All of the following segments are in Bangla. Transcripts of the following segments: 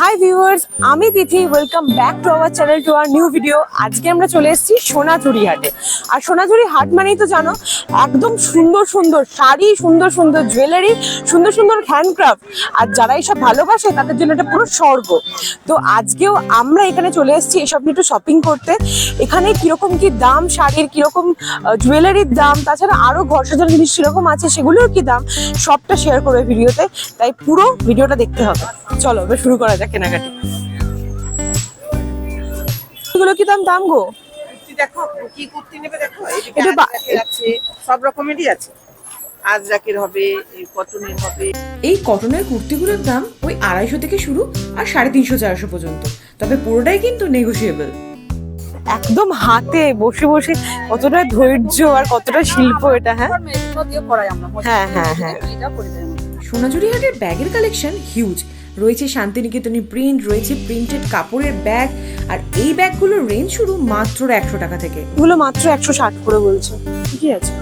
হাই ভিউয়ার্স আমি Tithi. Welcome back to our channel to our new video আজকে আমরা চলে এসেছি সোনাঝুরি হাটে। আর সোনাঝুরি হাট মানেই তো জানো, একদম সুন্দর সুন্দর শাড়ি, সুন্দর সুন্দর জুয়েলারি সুন্দর সুন্দর হ্যান্ডক্রাফট আর যারা এসব ভালোবাসে, তাদের জন্য এটা পুরো স্বর্গ। তো আজকেও আমরা এখানে চলে এসেছি এসব নিয়ে একটু শপিং করতে। এখানে কীরকম কি দাম শাড়ির, কীরকম জুয়েলারির দাম, তাছাড়া আরও ঘর সাজানোর জিনিস কীরকম আছে, সেগুলোর কি দাম, সবটা শেয়ার করবে ভিডিওতে। তাই পুরো ভিডিওটা দেখতে হবে। চলো শুরু করা যাক। কেনাকাটি। এগুলো কি দাম দাম গো? দেখো কি কুর্তি নেবে দেখো? আছে সব রকমেরই আছে। আজরাকের হবে এই কটনের হবে। এই কটনের কুর্তিগুলোর দাম ওই আড়াইশো থেকে শুরু আর সাড়ে তিনশো চারশো পর্যন্ত। তবে পুরোটাই কিন্তু নেগোসিয়েবল একদম হাতে বসে বসে কতটা ধৈর্য আর কতটা শিল্প এটা হ্যাঁ? হ্যাঁ হ্যাঁ হ্যাঁ। সোনাঝুরি হাটের ব্যাগের কালেকশন হিউজ রয়েছে শান্তিনিকেতনী প্রিন্ট রয়েছে প্রিন্টেড কাপড়ের ব্যাগ আর এই ব্যাগগুলোর রেঞ্জ শুরু মাত্র একশো টাকা থেকে। এগুলো মাত্র একশো ষাট করে বলছে। ঠিকই আছে।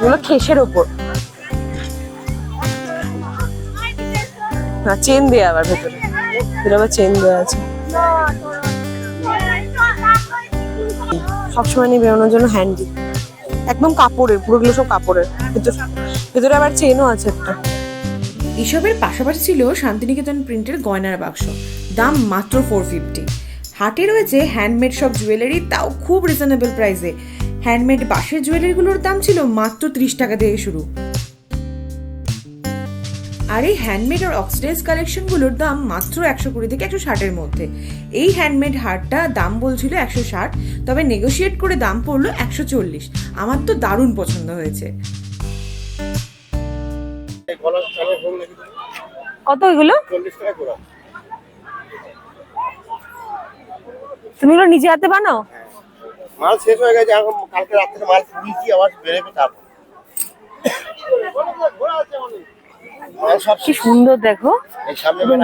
এগুলো খেসের ওপর। না চেন দেয়া আবার ভেতরে। ভেতরে আবার চেন দেওয়া আছে। সবসময় নিয়ে বেরোনোর জন্য হ্যান্ডি একদম কাপড়ের, পুরোগুলো সব কাপড়ের। ভেতর ভেতরে আবার চেনও আছে একটা। এসবের পাশাপাশি ছিল শান্তিনিকেতন প্রিন্টের গয়নার বাক্স। দাম মাত্র ফোর ফিফটি হাটে রয়েছে হ্যান্ডমেড সব জুয়েলারি তাও খুব রিজনেবল প্রাইসে হ্যান্ডমেড বাঁশের জুয়েলারিগুলোর দাম ছিল মাত্র ত্রিশ টাকা থেকে শুরু। আর এই হ্যান্ডমেড আর অক্সিডাইজ কালেকশনগুলোর দাম মাত্র একশো কুড়ি থেকে একশো ষাটের মধ্যে। এই হ্যান্ডমেড হারটা দাম বলছিল একশো ষাট, তবে নেগোশিয়েট করে দাম পড়ল একশো চল্লিশ। আমার তো দারুণ পছন্দ হয়েছে। কত তুমি নিজে হাতে বানাও? মাল শেষ হয়ে গেছে এখন কালকে মাল দিয়েছি আবার বেরোবে তারপর। কি সুন্দর দেখো।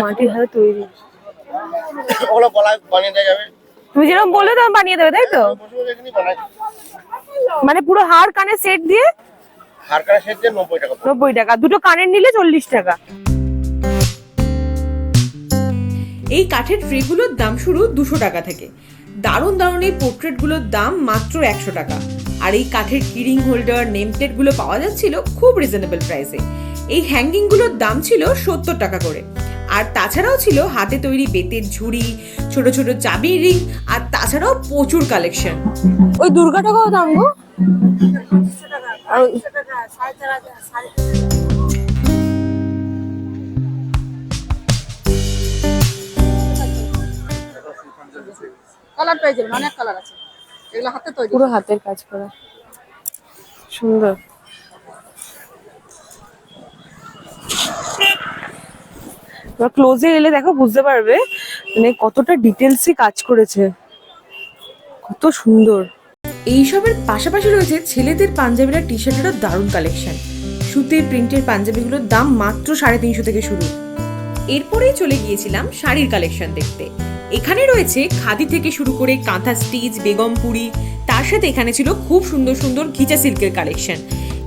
মাটির তৈরি। ওগুলো গলায় বানিয়ে দেওয়া যাবে। তুমি যেরকম বললে বানিয়ে দেবে তাই তো? মানে পুরো হাড় কাটা সেট দিয়ে নব্বই টাকা পড়বে। নব্বই টাকা। দুটো কানের নিলে চল্লিশ টাকা। এই কাঠের ট্রেগুলোর দাম শুরু দুশো টাকা থেকে। দারুণ দারুণ এই পোর্ট্রেটগুলোর দাম মাত্র একশো টাকা। আর এই কাঠের কিরিং হোল্ডার নেম প্লেটগুলো পাওয়া যাচ্ছিল খুব রিজনেবল প্রাইসে এই হ্যাঙ্গিংগুলোর দাম ছিল সত্তর টাকা করে। আর তাছাড়াও ছিল হাতে তৈরি বেতের ঝুড়ি ছোট ছোট চাবির রিং আর তাছাড়াও প্রচুর কালেকশন ওই দুর্গাটা কত দাম গো। কালার অনেক কালার আছে। এগুলো হাতে হাতের কাজ করা। সুন্দর। ক্লোজে এলে দেখো, বুঝতে পারবে মানে কতটা ডিটেলসে কাজ করেছে। কত সুন্দর। এইসবের পাশাপাশি রয়েছে ছেলেদের পাঞ্জাবিরা টি শার্টেরও দারুণ কালেকশন সুতির প্রিন্টের পাঞ্জাবিগুলোর দাম মাত্র সাড়ে তিনশো থেকে শুরু। এরপরেই চলে গিয়েছিলাম শাড়ির কালেকশন দেখতে। এখানে রয়েছে খাদি থেকে শুরু করে কাঁথা স্টিচ বেগমপুরি তার সাথে এখানে ছিল খুব সুন্দর সুন্দর ঘিচা সিল্কের কালেকশন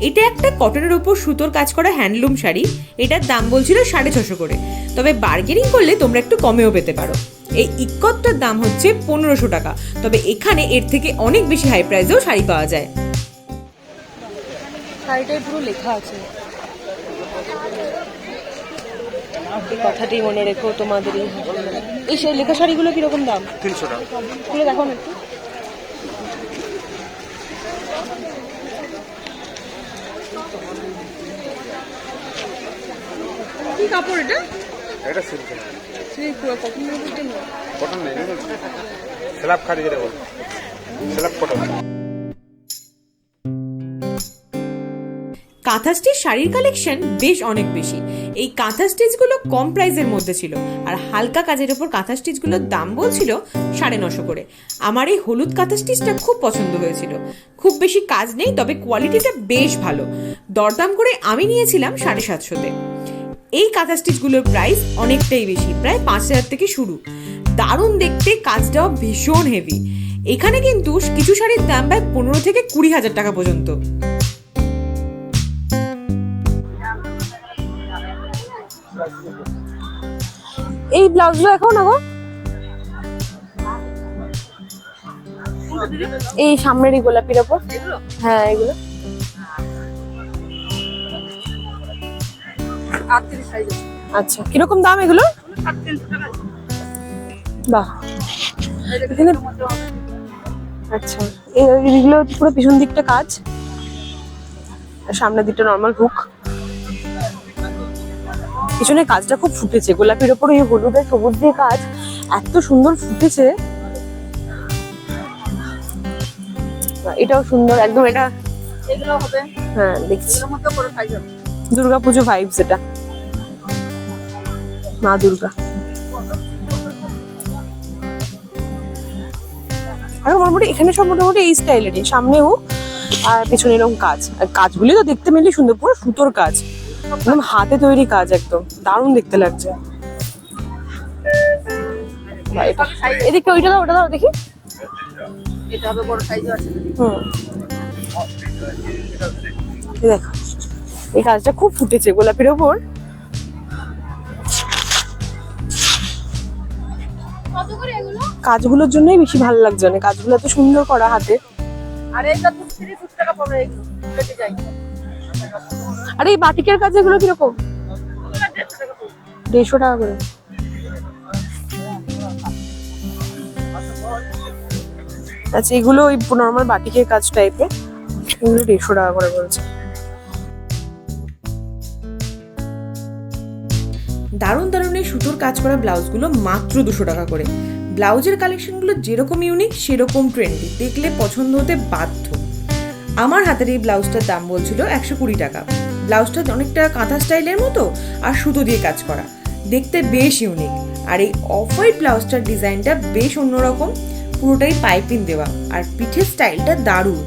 এটা একটা কটনের ওপর সুতোর কাজ করা হ্যান্ডলুম শাড়ি। এটার দাম বলছিল সাড়ে ছশো করে। তবে বার্গেনিং করলে তোমরা একটু কমেও পেতে পারো। এই ইক্কতটার দাম হচ্ছে পনেরোশো টাকা। তবে এখানে এর থেকে অনেক বেশি হাই প্রাইসেও শাড়ি পাওয়া যায়। শাড়িটাই পুরো লেখা আছে। কথাটি মনে রেখো তোমাদের এই সেই লেখা শাড়িগুলো কীরকম দাম? তিনশো টাকা। খুলে দেখো না একটু। কি কাপড় এটা? এটা সিল্ক। কটন নেই স্ল্যাব খাদি যেটা বল স্ল্যাব কটন। কাঁথা স্টিচ শাড়ির কালেকশন বেশ অনেক বেশি। এই কাঁথা স্টিচগুলো কম প্রাইসের মধ্যে ছিল আর হালকা কাজের ওপর কাঁথা স্টিচগুলোর দাম বলছিল সাড়ে নশো করে। আমার এই হলুদ কাঁথা স্টিচটা খুব পছন্দ হয়েছিল। খুব বেশি কাজ নেই তবে কোয়ালিটিটা বেশ ভালো। দরদাম করে আমি নিয়েছিলাম সাড়ে সাতশোতে। এই কাঁথা স্টিচগুলোর প্রাইস অনেকটাই বেশি, প্রায় পাঁচ হাজার থেকে শুরু। দারুণ দেখতে কাজটাও ভীষণ হেভি এখানে কিন্তু কিছু শাড়ির দাম প্রায় পনেরো থেকে কুড়ি হাজার টাকা পর্যন্ত। এই ব্লাউজগুলো এখন না গো এই সামনের গোলাপির ওপর। হ্যাঁ এগুলো। আচ্ছা কীরকম দাম এগুলো। বাহ। এখানে-। আচ্ছা এই- পুরো পিছন দিকটা কাজ। আর সামনের দিকটা নর্মাল হুক পিছনে কাজটা খুব ফুটেছে গোলাপির ওপর এই হলুদ আর সবুজ দিয়ে কাজ। এত সুন্দর ফুটেছে। এটাও সুন্দর একদম এটা এগুলো হবে। হ্যাঁ দেখছি। দুর্গাপুজো ভাইবস এটা। মা দুর্গা। আর মোটামুটি এখানে সব মোটামুটি এই স্টাইলেরই। সামনেও আর পেছনে এরকম কাজ। আর কাজগুলি তো দেখতে মেনলি সুন্দর পুরো সুতোর কাজ। একদম হাতে তৈরি কাজ একদম। দারুণ দেখতে লাগছে। এদিকে ওইটা দাও ওটা দাও দেখি। এটা হবে বড় সাইজ আছে। হুম। দেখো এই কাজটা খুব ফুটেছে গোলাপির ওপর। কাজগুলোর জন্যই বেশি ভালো লাগছে মানে কাজগুলো এত সুন্দর করা হাতে। আর এটা তো তিরিশ টাকা পড়বে এগুলো যাই আর এই বাটিকের কাজ এগুলো কীরকম? দেড়শো টাকা দেড়শো টাকা করে। আচ্ছা এগুলো ওই নর্মাল বাটিকের কাজ টাইপের এগুলো দেড়শো টাকা করে বলছে। দারুণ দারুণ এই সুতোর কাজ করা ব্লাউজগুলো মাত্র দুশো টাকা করে। ব্লাউজের কালেকশনগুলো যেরকম ইউনিক সেরকম ট্রেন্ডি দেখলে পছন্দ হতে বাধ্য। আমার হাতের এই ব্লাউজটার দাম বলছিল একশো কুড়ি টাকা। ব্লাউজটা অনেকটা কাঁথা স্টাইলের মতো আর সুতো দিয়ে কাজ করা। দেখতে বেশ ইউনিক আর এই অফ হোয়াইট ব্লাউজটার ডিজাইনটা বেশ অন্যরকম। পুরোটাই পাইপিং দেওয়া। আর পিঠের স্টাইলটা দারুণ।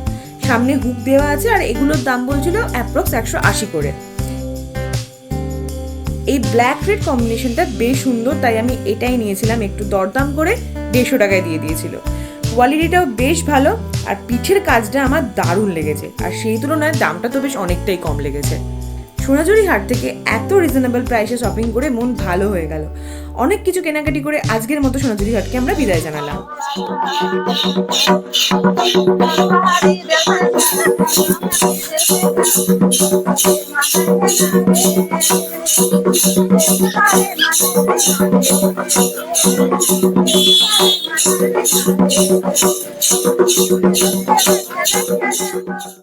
সামনে হুক দেওয়া আছে আর এগুলোর দাম বলছিল অ্যাপ্রক্স একশো আশি করে। এই ব্ল্যাক রেড কম্বিনেশনটা বেশ সুন্দর, তাই আমি এটাই নিয়েছিলাম একটু দরদাম করে দেড়শো টাকায় দিয়ে দিয়েছিল। কোয়ালিটিটাও বেশ ভালো, আর পিঠের কাজটা আমার দারুণ লেগেছে। আর সেই তুলনায় দামটা তো বেশ অনেকটাই কম লেগেছে। সোনাঝুরি হাট থেকে এত রিজনেবল প্রাইসে শপিং করে মন ভালো হয়ে গেল। অনেক কিছু কেনাকাটি করে আজকের মতো সোনাঝুরি হাটকে আমরা বিদায় জানালাম।